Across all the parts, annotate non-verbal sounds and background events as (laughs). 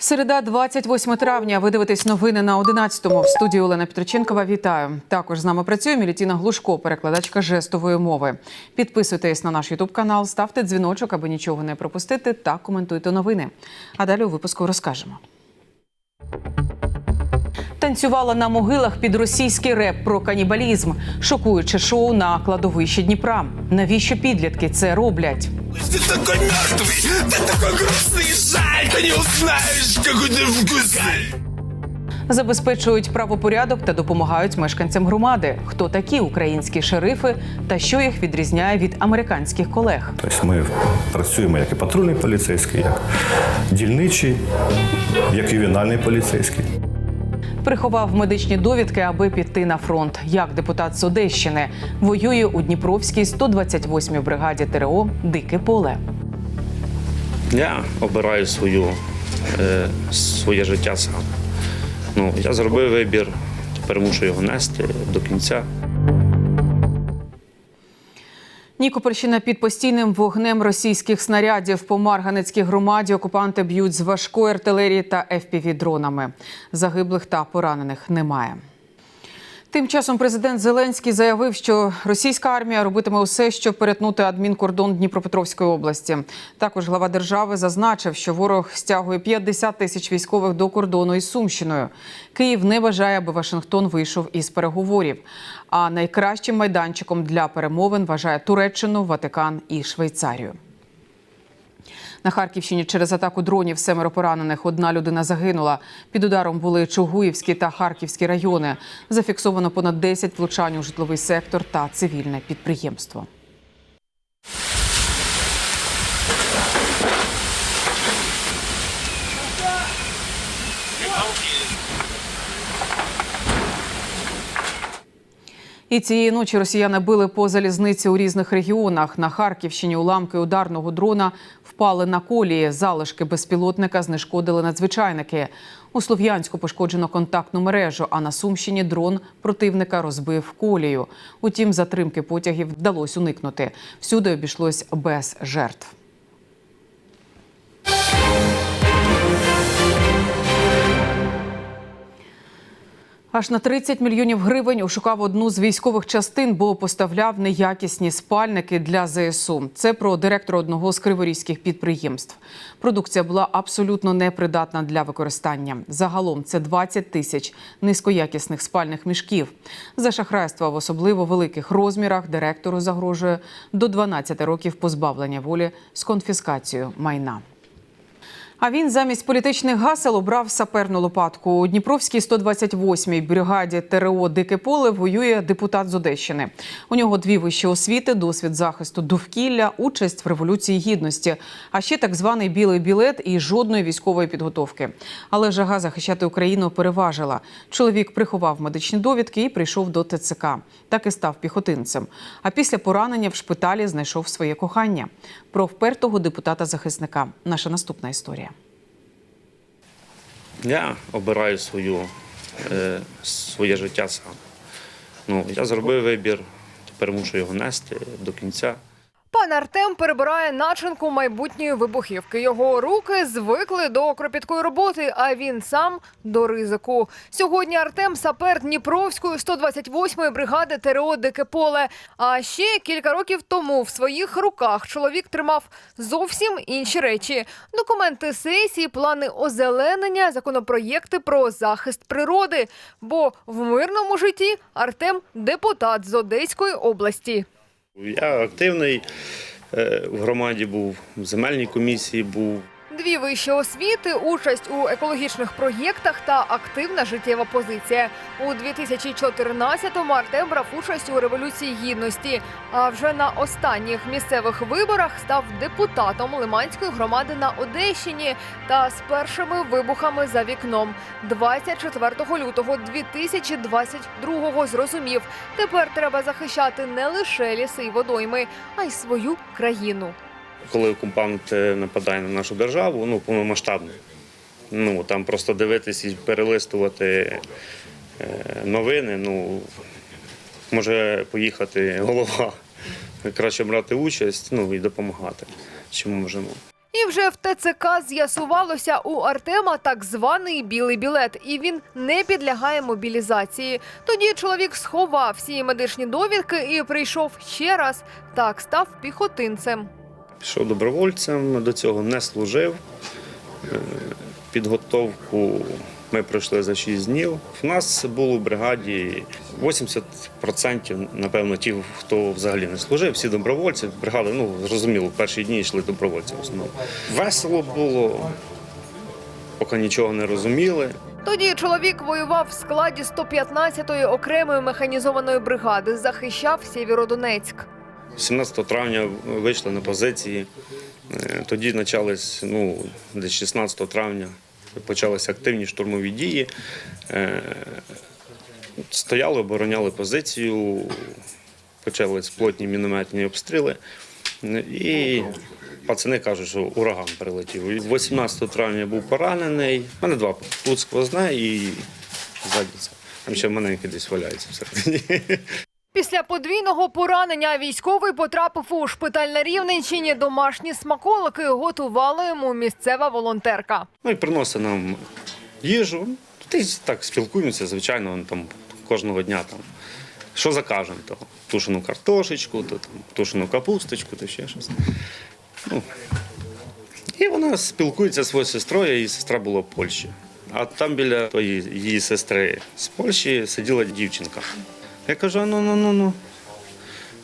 Середа, 28 травня. Ви дивитесь новини на 11-му. В студії Олена Петриченкова. Вітаю. Також з нами працює Мілітіна Глушко, перекладачка жестової мови. Підписуйтесь на наш Ютуб канал, ставте дзвіночок, аби нічого не пропустити, та коментуйте новини. А далі у випуску розкажемо. Танцювала на могилах під російський реп про канібалізм. Шокуюче шоу на кладовищі Дніпра. Навіщо підлітки це роблять? Ты такой мертвый, ты такой грустный, жаль, ты не узнаешь, какой ты вкусный. Забезпечують правопорядок та допомагають мешканцям громади. Хто такі українські шерифи та що їх відрізняє від американських колег? Тобто ми працюємо як і патрульний поліцейський, як дільничий, як ювенальний поліцейський. Приховав медичні довідки, аби піти на фронт. Як депутат з Одещини воює у Дніпровській 128-й бригаді ТРО Дике поле. Я обираю свою, е, своє життя сам. Ну, я зробив вибір, тепер мушу його нести до кінця. Нікопольщина під постійним вогнем російських снарядів по Марганецькій громаді окупанти б'ють з важкої артилерії та fpv дронами. Загиблих та поранених немає. Тим часом президент Зеленський заявив, що російська армія робитиме усе, щоб перетнути адмінкордон Дніпропетровської області. Також глава держави зазначив, що ворог стягує 50 тисяч військових до кордону із Сумщиною. Київ не бажає, аби Вашингтон вийшов із переговорів. А найкращим майданчиком для перемовин вважає Туреччину, Ватикан і Швейцарію. На Харківщині через атаку дронів семеро поранених. Одна людина загинула. Під ударом були Чугуївський та Харківські райони. Зафіксовано понад 10 влучань у житловий сектор та цивільне підприємство. І цієї ночі росіяни били по залізниці у різних регіонах. На Харківщині уламки ударного дрона впали на колії. Залишки безпілотника знешкодили надзвичайники. У Слов'янську пошкоджено контактну мережу, а на Сумщині дрон противника розбив колію. Утім, затримки потягів вдалося уникнути. Всюди обійшлось без жертв. Аж на 30 мільйонів гривень ошукав одну з військових частин, бо поставляв неякісні спальники для ЗСУ. Це про директора одного з криворізьких підприємств. Продукція була абсолютно непридатна для використання. Загалом це 20 тисяч низькоякісних спальних мішків. За шахрайство в особливо великих розмірах директору загрожує до 12 років позбавлення волі з конфіскацією майна. А він замість політичних гасел обрав саперну лопатку. У Дніпровській 128-й бригаді ТРО Дике поле воює депутат з Одещини. У нього дві вищі освіти, досвід захисту довкілля, участь в революції гідності, а ще так званий білий білет і жодної військової підготовки. Але жага захищати Україну переважила. Чоловік приховав медичні довідки і прийшов до ТЦК. Так і став піхотинцем. А після поранення в шпиталі знайшов своє кохання. Про впертого депутата-захисника. Наша наступна історія. Я обираю свою, е, своє життя сам. Ну, я зробив вибір, тепер мушу його нести до кінця. Пан Артем перебирає начинку майбутньої вибухівки. Його руки звикли до кропіткої роботи, а він сам до ризику. Сьогодні Артем сапер Дніпровської 128-ї бригади ТРО Дике поле. А ще кілька років тому в своїх руках чоловік тримав зовсім інші речі: документи сесії, плани озеленення, законопроєкти про захист природи. Бо в мирному житті Артем депутат з Одеської області. Я активний е, в громаді був, в земельній комісії був. Дві вищі освіти, участь у екологічних проєктах та активна життєва позиція. У 2014-му Артем брав участь у революції гідності. А вже на останніх місцевих виборах став депутатом Лиманської громади на Одещині та з першими вибухами за вікном. 24 лютого 2022-го зрозумів, тепер треба захищати не лише ліси й водойми, а й свою країну. Коли окупант е, нападає на нашу державу, ну повномасштабно. Ну там просто дивитись і перелистувати е, новини. Ну може поїхати голова. Краще брати участь, ну і допомагати, чим можемо. І вже в ТЦК з'ясувалося у Артема так званий білий білет, і він не підлягає мобілізації. Тоді чоловік сховав всі медичні довідки і прийшов ще раз. Так став піхотинцем. Пішов добровольцем, до цього не служив. Е, Підготовку ми пройшли за 6 днів. У нас було в бригаді 80%, напевно, ті, хто взагалі не служив, всі добровольці. Бригада, ну зрозуміло, перші дні йшли добровольці в основному. Весело було, поки нічого не розуміли. Тоді чоловік воював в складі 115-ї окремої механізованої бригади, захищав Сєвєродонецьк. 17 травня вийшли на позиції. Е, Тоді почались, ну, десь 16 травня почалися активні штурмові дії. Е, Стояли, обороняли позицію, почались плотні мінометні обстріли. І пацани кажуть, що ураган прилетів. 18 травня був поранений. У мене два тут і ззаді. Там ще маленький десь валяється всередині. Після подвійного поранення військовий потрапив у шпиталь на Рівненщині. Домашні смаколики готувала йому місцева волонтерка. Ну і приносить нам їжу. Ти так спілкуємося, звичайно, там кожного дня там. Що закажемо, то тушену картошечку, то там тушену капусточку, то ще щось. Ну. І вона спілкується зі своєю сестрою, її сестра була в Польщі. А там біля тої її сестри з Польщі сиділа дівчинка. Я кажу: ну ну ну ну.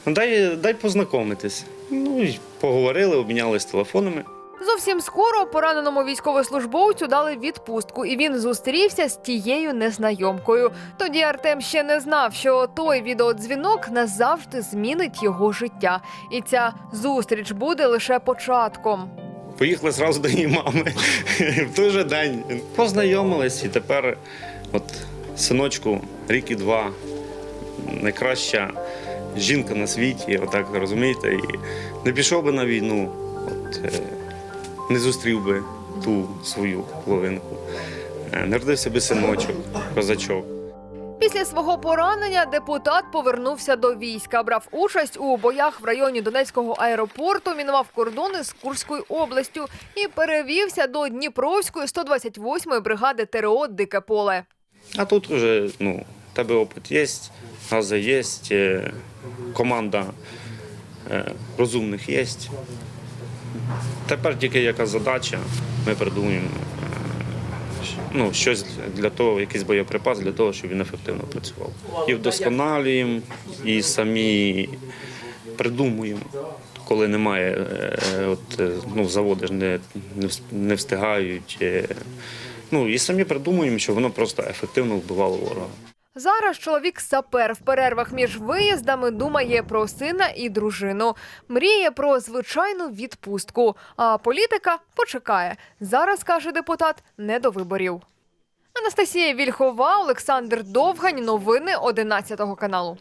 Дай, дай познайомитись. Ну і поговорили, обмінялись телефонами. Зовсім скоро пораненому військовослужбовцю дали відпустку, і він зустрівся з тією незнайомкою. Тоді Артем ще не знав, що той відеодзвінок назавжди змінить його життя, і ця зустріч буде лише початком. Поїхали зразу до її мами (laughs) в той же день. Познайомились і тепер, от синочку, рік і два, найкраща жінка на світі, отак розумієте, і не пішов би на війну, от, е, не зустрів би ту свою половинку. Е, Народився би синочок, козачок. Після свого поранення депутат повернувся до війська, брав участь у боях в районі Донецького аеропорту, мінував кордони з Курською областю і перевівся до Дніпровської 128-ї бригади ТРО Дике поле. А тут вже ну, тебе опит є, газа є, е, команда е, розумних є. Тепер тільки яка задача, ми придумуємо е, ну, щось для того, якийсь боєприпас для того, щоб він ефективно працював. І вдосконалюємо, і самі придумуємо. Коли немає, е, от, е, ну, заводи ж не, не встигають. Ну і самі придумуємо, що воно просто ефективно вбивало ворога. Зараз чоловік сапер в перервах між виїздами думає про сина і дружину. Мріє про звичайну відпустку. А політика почекає. Зараз каже депутат не до виборів. Анастасія Вільхова, Олександр Довгань. Новини 11 каналу.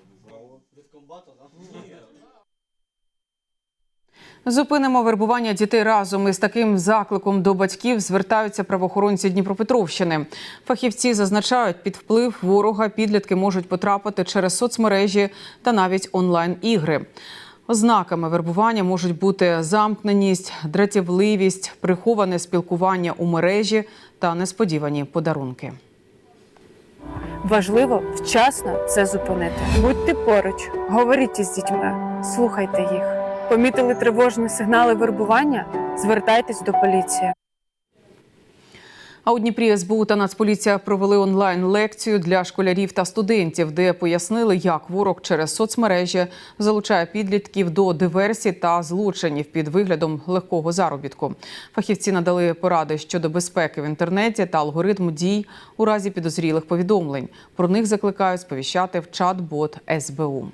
Зупинимо вербування дітей разом із таким закликом до батьків звертаються правоохоронці Дніпропетровщини. Фахівці зазначають, під вплив ворога підлітки можуть потрапити через соцмережі та навіть онлайн-ігри. Ознаками вербування можуть бути замкненість, дратівливість, приховане спілкування у мережі та несподівані подарунки. Важливо вчасно це зупинити. Будьте поруч, говоріть із дітьми, слухайте їх. Помітили тривожні сигнали вербування? Звертайтесь до поліції. А у Дніпрі СБУ та Нацполіція провели онлайн-лекцію для школярів та студентів, де пояснили, як ворог через соцмережі залучає підлітків до диверсій та злочинів під виглядом легкого заробітку. Фахівці надали поради щодо безпеки в інтернеті та алгоритму дій у разі підозрілих повідомлень. Про них закликають сповіщати в чат-бот СБУ.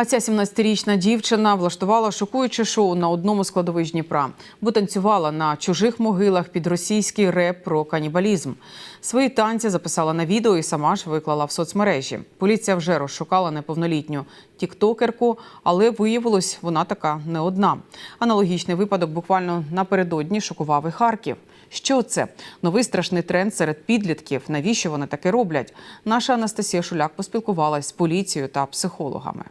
А ця 17-річна дівчина влаштувала шокуюче шоу на одному з Дніпра, бо танцювала на чужих могилах під російський реп про канібалізм. Свої танці записала на відео і сама ж виклала в соцмережі. Поліція вже розшукала неповнолітню тіктокерку, але виявилось, вона така не одна. Аналогічний випадок буквально напередодні шокував і Харків. Що це? Новий страшний тренд серед підлітків. Навіщо вони таке роблять? Наша Анастасія Шуляк поспілкувалась з поліцією та психологами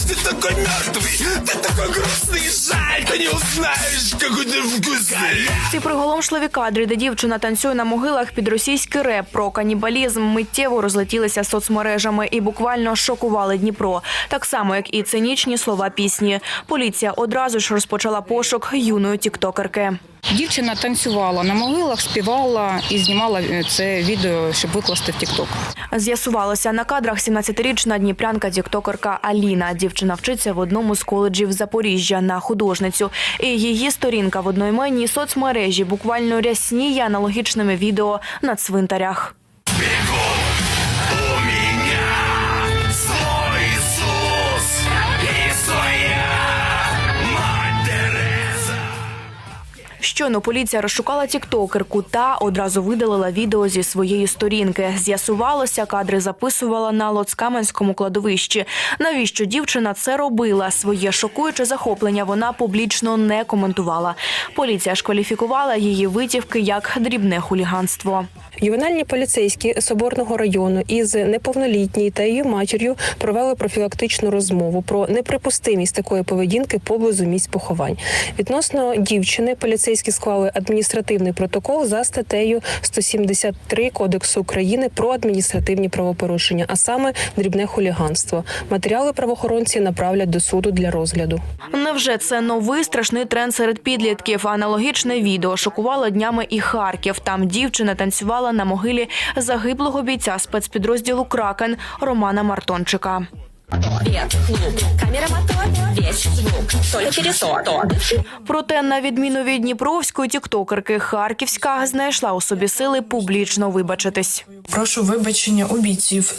ты такой мертвый, ты такой грустный, жаль, ты не узнаешь, какой ты вкусный. Ці приголомшливі кадри, де дівчина танцює на могилах під російський реп про канібалізм, миттєво розлетілися соцмережами і буквально шокували Дніпро. Так само, як і цинічні слова пісні. Поліція одразу ж розпочала пошук юної тіктокерки. Дівчина танцювала на могилах, співала і знімала е, це відео, щоб викласти в Тікток. З'ясувалося на кадрах 17-річна дніпрянка тіктокерка Аліна. Дівчина вчиться в одному з коледжів Запоріжжя на художницю. І її сторінка в одноіменній соцмережі буквально рясніє аналогічними відео на цвинтарях. Щойно поліція розшукала тіктокерку та одразу видалила відео зі своєї сторінки. З'ясувалося, кадри записувала на Лоцкаменському кладовищі. Навіщо дівчина це робила? Своє шокуюче захоплення вона публічно не коментувала. Поліція ж кваліфікувала її витівки як дрібне хуліганство. Ювенальні поліцейські Соборного району із неповнолітньою та її матір'ю провели профілактичну розмову про неприпустимість такої поведінки поблизу місць поховань. Відносно дівчини поліцейські склали адміністративний протокол за статтею 173 Кодексу України про адміністративні правопорушення, а саме дрібне хуліганство. Матеріали правоохоронці направлять до суду для розгляду. Невже це новий страшний тренд серед підлітків? Аналогічне відео шокувало днями і Харків. Там дівчина танцювала на могилі загиблого бійця спецпідрозділу Кракен Романа Мартончика. Свет, лук, камера мотор, весь звук, только через. Проте, на відміну від дніпровської тіктокерки, Харківська знайшла у собі сили публічно вибачитись. Прошу вибачення у бійців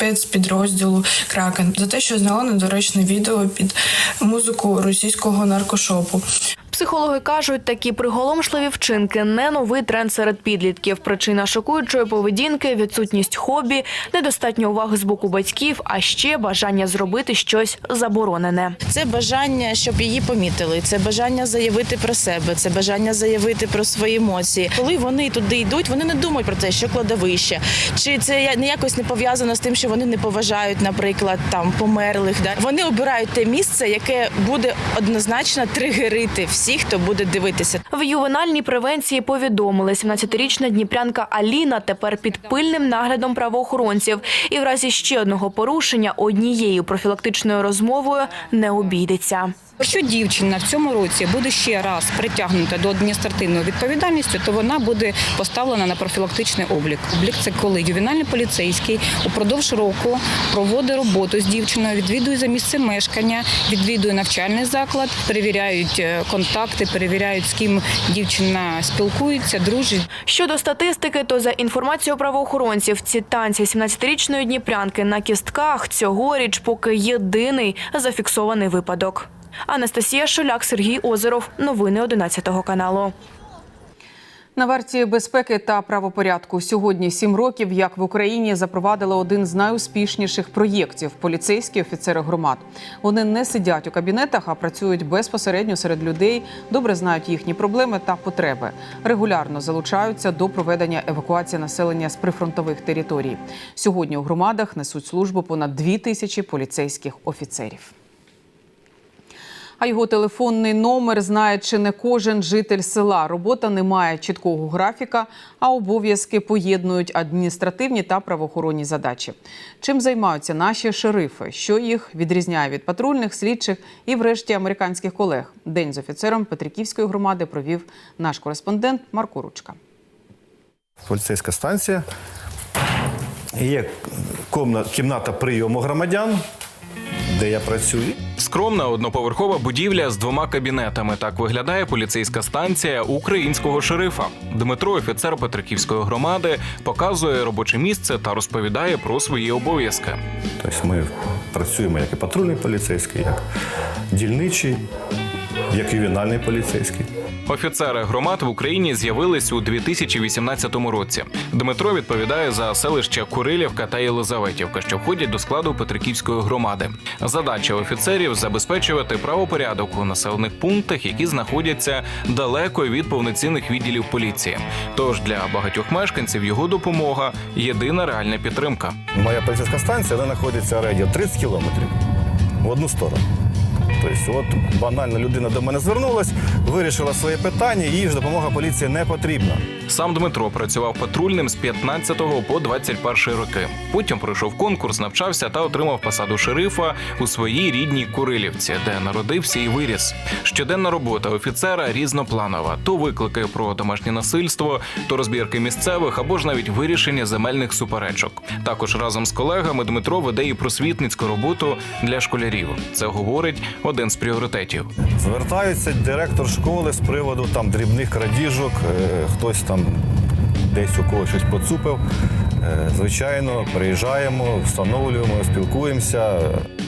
спецпідрозділу Кракен за те, що зняла недоречне відео під музику російського наркошопу. Психологи кажуть, такі приголомшливі вчинки не новий тренд серед підлітків. Причина шокуючої поведінки, відсутність хобі, недостатньо уваги з боку батьків, а ще бажання зробити щось заборонене. Це бажання, щоб її помітили. Це бажання заявити про себе, це бажання заявити про свої емоції. Коли вони туди йдуть, вони не думають про те, що кладовище, чи це я- не якось не пов'язано з тим, що вони не поважають, наприклад, там померлих. Да? Вони обирають те місце, яке буде однозначно тригерити всіх, хто буде дивитися. В ювенальній превенції повідомили, 17-річна дніпрянка Аліна тепер під пильним наглядом правоохоронців. І в разі ще одного порушення однією профілактичною розмовою не обійдеться. Якщо дівчина в цьому році буде ще раз притягнута до адміністративної відповідальності, то вона буде поставлена на профілактичний облік. Облік це коли ювенальний поліцейський упродовж року проводить роботу з дівчиною, відвідує за місцем мешкання, відвідує навчальний заклад, перевіряють е, контакти, перевіряють з ким дівчина спілкується, дружить. Щодо статистики, то за інформацією правоохоронців, ці танці 17-річної дніпрянки на кістках цьогоріч поки єдиний зафіксований випадок. Анастасія Шуляк, Сергій Озеров. Новини 11 каналу. На варті безпеки та правопорядку сьогодні сім років, як в Україні запровадили один з найуспішніших проєктів поліцейські офіцери громад. Вони не сидять у кабінетах, а працюють безпосередньо серед людей, добре знають їхні проблеми та потреби. Регулярно залучаються до проведення евакуації населення з прифронтових територій. Сьогодні у громадах несуть службу понад дві тисячі поліцейських офіцерів. А його телефонний номер знає чи не кожен житель села. Робота не має чіткого графіка, а обов'язки поєднують адміністративні та правоохоронні задачі. Чим займаються наші шерифи? Що їх відрізняє від патрульних, слідчих і, врешті, американських колег? День з офіцером Петриківської громади провів наш кореспондент Марко Ручка. Поліцейська станція. Є кімната прийому громадян, де я працюю. Скромна одноповерхова будівля з двома кабінетами. Так виглядає поліцейська станція українського шерифа. Дмитро, офіцер Петриківської громади, показує робоче місце та розповідає про свої обов'язки. Тобто ми працюємо як і патрульний поліцейський, як дільничий, як ювенальний поліцейський. Офіцери громад в Україні з'явились у 2018 році. Дмитро відповідає за селища Курилівка та Єлизаветівка, що входять до складу Петриківської громади. Задача офіцерів забезпечувати правопорядок у населених пунктах, які знаходяться далеко від повноцінних відділів поліції. Тож для багатьох мешканців його допомога єдина реальна підтримка. Моя поліцейська станція вона знаходиться радіо 30 кілометрів. в одну сторону. Тобто, от банально людина до мене звернулась, вирішила своє питання, їй ж допомога поліції не потрібна. Сам Дмитро працював патрульним з 15 по 21 роки. Потім пройшов конкурс, навчався та отримав посаду шерифа у своїй рідній Курилівці, де народився і виріс. Щоденна робота офіцера різнопланова: то виклики про домашнє насильство, то розбірки місцевих або ж навіть вирішення земельних суперечок. Також разом з колегами Дмитро веде і просвітницьку роботу для школярів. Це говорить один з пріоритетів. Звертаються директор школи з приводу там дрібних крадіжок, е, хтось там десь у когось щось поцупив. Е, Звичайно, приїжджаємо, встановлюємо, спілкуємося.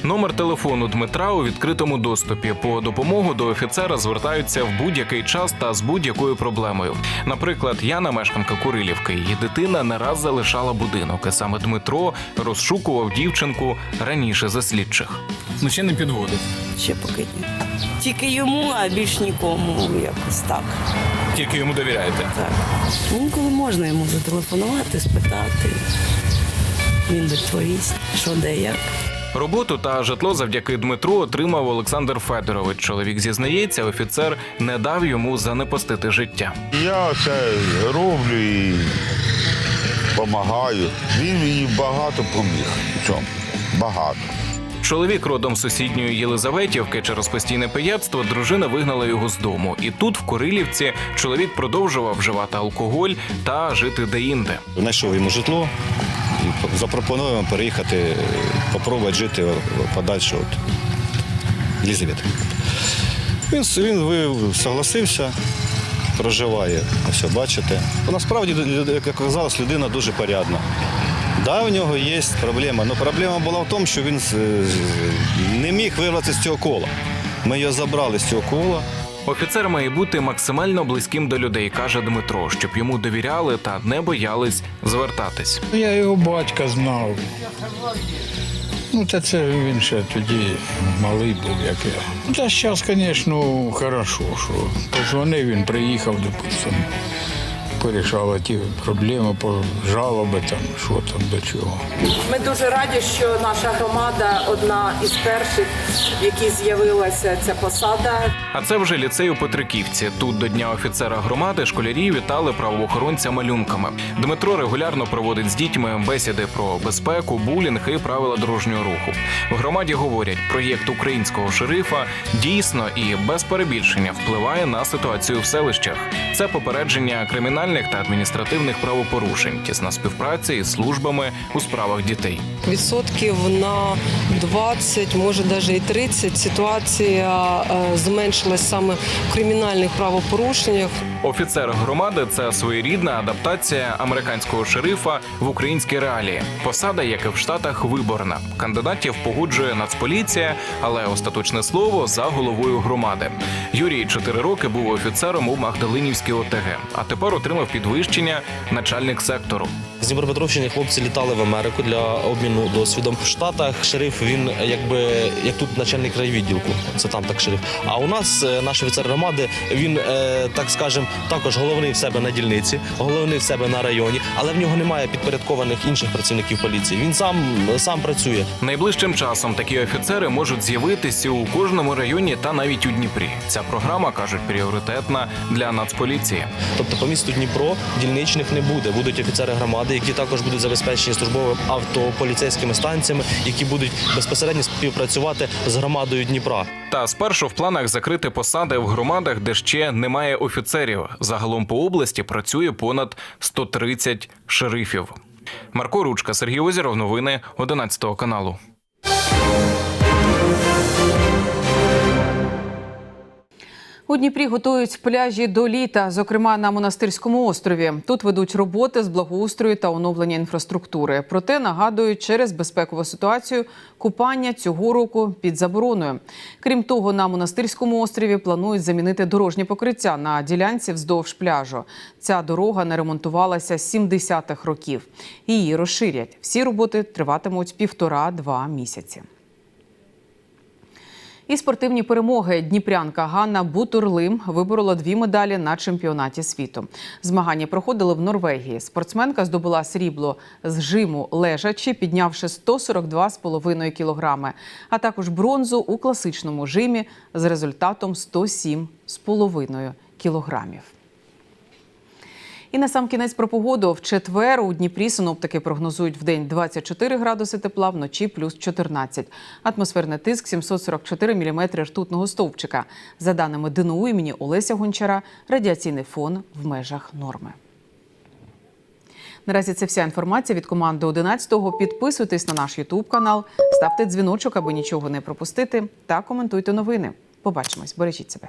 Номер телефону Дмитра у відкритому доступі. По допомогу до офіцера звертаються в будь-який час та з будь-якою проблемою. Наприклад, Яна, мешканка Курилівки, її дитина не раз залишала будинок, і саме Дмитро розшукував дівчинку раніше за слідчих. Ну ще не підводив. Ще поки ні. Тільки йому, а більш нікому якось так. Тільки йому довіряєте. так. Інколи можна йому зателефонувати, спитати. Він відповість, що де як. Роботу та житло завдяки Дмитру отримав Олександр Федорович. Чоловік зізнається, офіцер не дав йому занепастити життя. Я це роблю і допомагаю. Він мені багато поміг в цьому. Багато. Чоловік родом з сусідньої Єлизаветівки через постійне пияцтво дружина вигнала його з дому. І тут, в Курилівці, чоловік продовжував вживати алкоголь та жити деінде. Знайшов йому житло запропонуємо переїхати, спробувати жити подальше від Єлизавети. Він, він согласився, проживає, ось бачите. Насправді, як оказалось, людина дуже порядна. Да, у нього є проблема. але проблема була в тому, що він не міг вирватися з цього кола. Ми його забрали з цього кола. Офіцер має бути максимально близьким до людей, каже Дмитро, щоб йому довіряли та не боялись звертатись. Я його батька знав. Ну, та це він ще тоді малий був, як я. Ну, Та зараз, звісно, хорошо, що позвонив, він приїхав, допустимо, порішав ті проблеми, по жалоби там, що там до чого. Ми дуже раді, що наша громада одна із перших, в якій з'явилася ця посада. А це вже ліцей у Петриківці. Тут до дня офіцера громади школярі вітали правоохоронця малюнками. Дмитро регулярно проводить з дітьми бесіди про безпеку, булінг і правила дорожнього руху. В громаді говорять, проєкт українського шерифа дійсно і без перебільшення впливає на ситуацію в селищах. Це попередження кримінальних та адміністративних правопорушень, тісна співпраця із службами у справах дітей. Відсотків на 20, може навіть і 30 ситуація е, зменшилась саме в кримінальних правопорушеннях. Офіцер громади це своєрідна адаптація американського шерифа в українські реалії. Посада, як і в штатах, виборна. Кандидатів погоджує Нацполіція, але остаточне слово за головою громади. Юрій чотири роки був офіцером у Магдалинівській ОТГ, а тепер отримав підвищення начальник сектору. З Дніпропетровщини хлопці літали в Америку для обміну досвідом. В Штатах шериф він якби як тут начальник райвідділку. Це там так шериф. А у нас е, наш офіцер громади, він е, так скажем, також головний в себе на дільниці, головний в себе на районі, але в нього немає підпорядкованих інших працівників поліції. Він сам сам працює. Найближчим часом такі офіцери можуть з'явитися у кожному районі та навіть у Дніпрі. Ця програма кажуть пріоритетна для Нацполіції. Тобто по місту Дніпро дільничних не буде. Будуть офіцери громади, які також будуть забезпечені службовим авто, поліцейськими станціями, які будуть безпосередньо співпрацювати з громадою Дніпра. Та спершу в планах закрити посади в громадах, де ще немає офіцерів. Загалом по області працює понад 130 шерифів. Марко Ручка, Сергій Озіров. Новини 11 каналу. У Дніпрі готують пляжі до літа, зокрема на монастирському острові. Тут ведуть роботи з благоустрою та оновлення інфраструктури. Проте нагадують, через безпекову ситуацію купання цього року під забороною. Крім того, на монастирському острові планують замінити дорожнє покриття на ділянці вздовж пляжу. Ця дорога не ремонтувалася з 70-х років. Її розширять. Всі роботи триватимуть півтора-два місяці. І спортивні перемоги Дніпрянка Ганна Бутурлим виборола дві медалі на чемпіонаті світу. Змагання проходили в Норвегії. Спортсменка здобула срібло з жиму лежачи, піднявши 142,5 кілограми, а також бронзу у класичному жимі з результатом 107,5 кілограмів. І на сам кінець про погоду. В четвер у Дніпрі синоптики прогнозують в день 24 градуси тепла, вночі плюс 14. Атмосферний тиск 744 міліметри ртутного стовпчика. За даними ДНУ імені Олеся Гончара, радіаційний фон в межах норми. Наразі це вся інформація від команди 11-го. Підписуйтесь на наш Ютуб канал, ставте дзвіночок, аби нічого не пропустити, та коментуйте новини. Побачимось, бережіть себе.